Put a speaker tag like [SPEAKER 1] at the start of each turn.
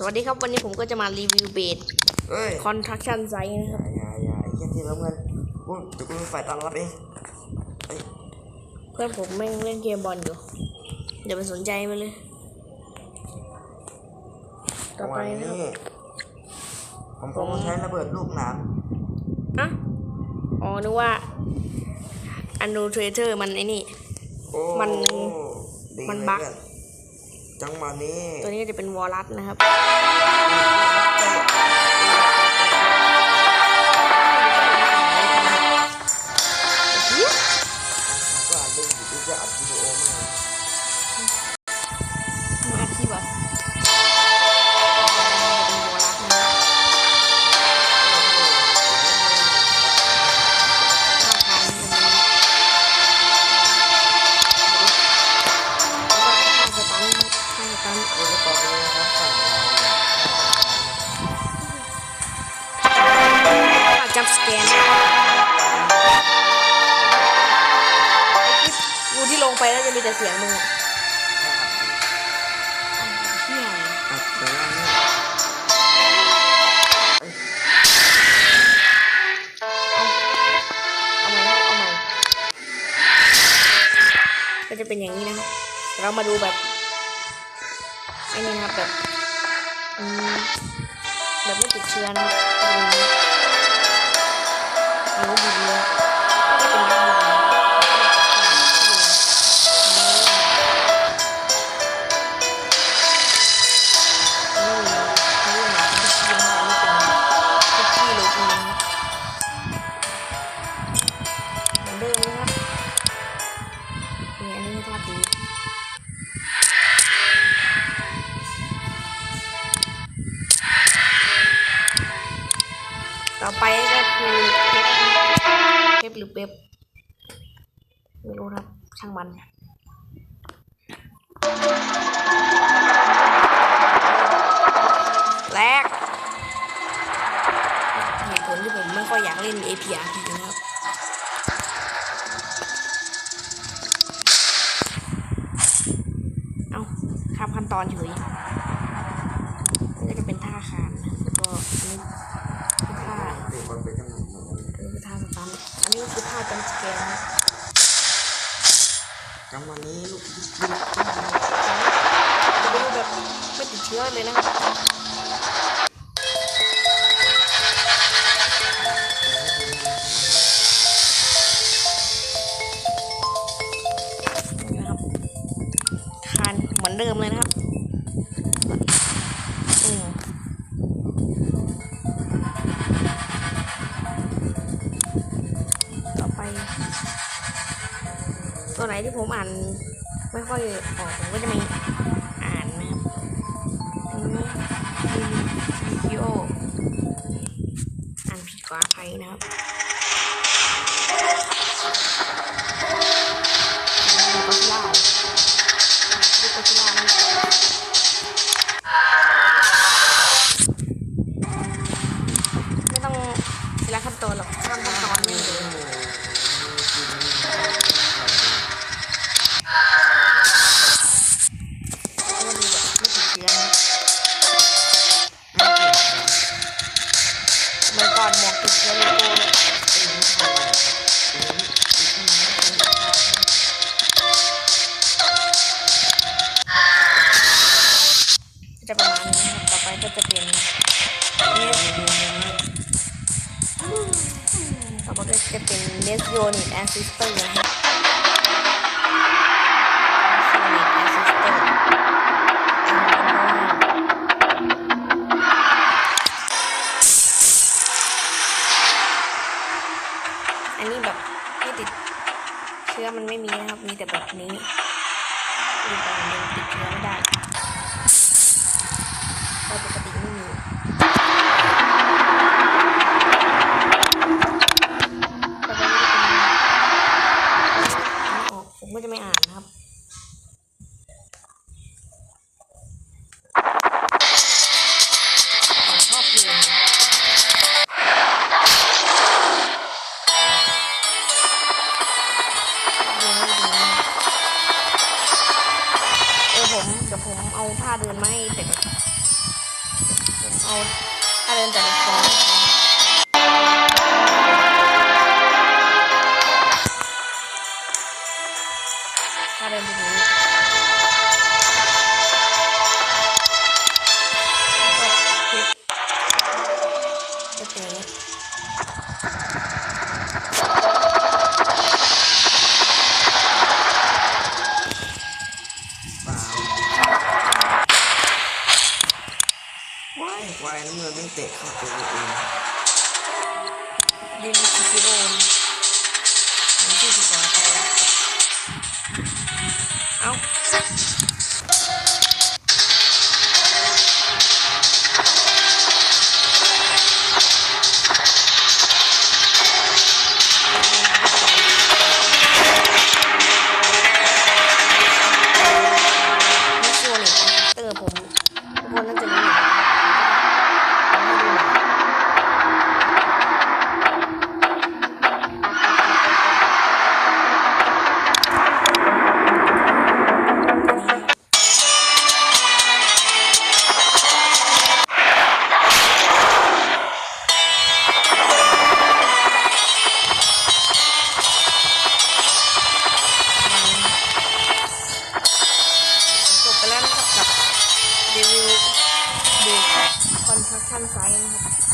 [SPEAKER 1] สวัสดีครับวันนี้ผมก็จะมารีวิวเบส
[SPEAKER 2] เอ้ย
[SPEAKER 1] คอนทรักชั่นไซต์นะครับ
[SPEAKER 2] อย่าอย่าไอ้เหี้ยทีมน้ำเงินกูเดี๋ยวกูเป็นฝ่ายต้อนรับเองเอ้ย
[SPEAKER 1] เพื่อนผมแม่งเล่นเกมบอลอยู่เดี๋ยวไปสนใจมันเลย ต่อไป
[SPEAKER 2] จังหวะ
[SPEAKER 1] นะครับ
[SPEAKER 2] นี้ผมคงใช้ระเบิดลูกหนาม
[SPEAKER 1] อะอ๋อนึกว่าอันดูเทรเทอร์มันไอ้นี่
[SPEAKER 2] โอ้
[SPEAKER 1] มัน
[SPEAKER 2] ดี
[SPEAKER 1] มัน
[SPEAKER 2] เลย
[SPEAKER 1] บั๊ก
[SPEAKER 2] เพื่อน จังหวะนี้
[SPEAKER 1] ตัวนี้จะเป็นวอลลัสนะครับ สแกนคลิปกูที่ลงไปแล้วจะมีแต่เสียงมึงอะเชี่ย
[SPEAKER 2] อัดแต่ว่าเนี่ยเอา
[SPEAKER 1] ใหม่นะเอาใหม่ก็จะเป็นอย่างนี้นะครับ เรามาดูแบบไอ้นี่นะครับแบบอืมแบบไม่ติดเชื้อนะครับ เป็นอ เพชรหรือเป๊ปไม่รู้ครับช่างมันแรกเหตุผลที่ผมไม่ค่อยอยากเล่น APRP นะครับเอาข้ามขั้นตอนเฉยนี่ก็จะเป็นท่าคานนะแล้วก็อันนี้คือท่า
[SPEAKER 2] เด็กบอลไปจังหวะนี้
[SPEAKER 1] อันนี้คือท่าสตันอันนี้คือท่าจัมป์สแกนนะ
[SPEAKER 2] จังห วันนี้ลูก
[SPEAKER 1] ดูแบบไม่ติดเชื้อเลยนะครับ ที่ผมอ่านไม่ค่อยออกผมก็จะมีอ่านนะครับอันนี้วิโออ่านผิดกว่าใครนะครับก็ล่าดู จะเป็นเนสโยนิตแอสซิสเตอร์นะครับโยนิตแอสซิสเตอร์อันนี้แบบไม่ติดเชื้อมันไม่มีนะครับ มีแต่แบบนี้ดูแต่มันยังติดเชื้อไม่ได้ ผมเดี๋ยวผมเอาท่าเดินมาให้แต่แบบเอาผ้าเดินแต่ละฟองถ้าเดินไปนี้ ดิ 看的啥呀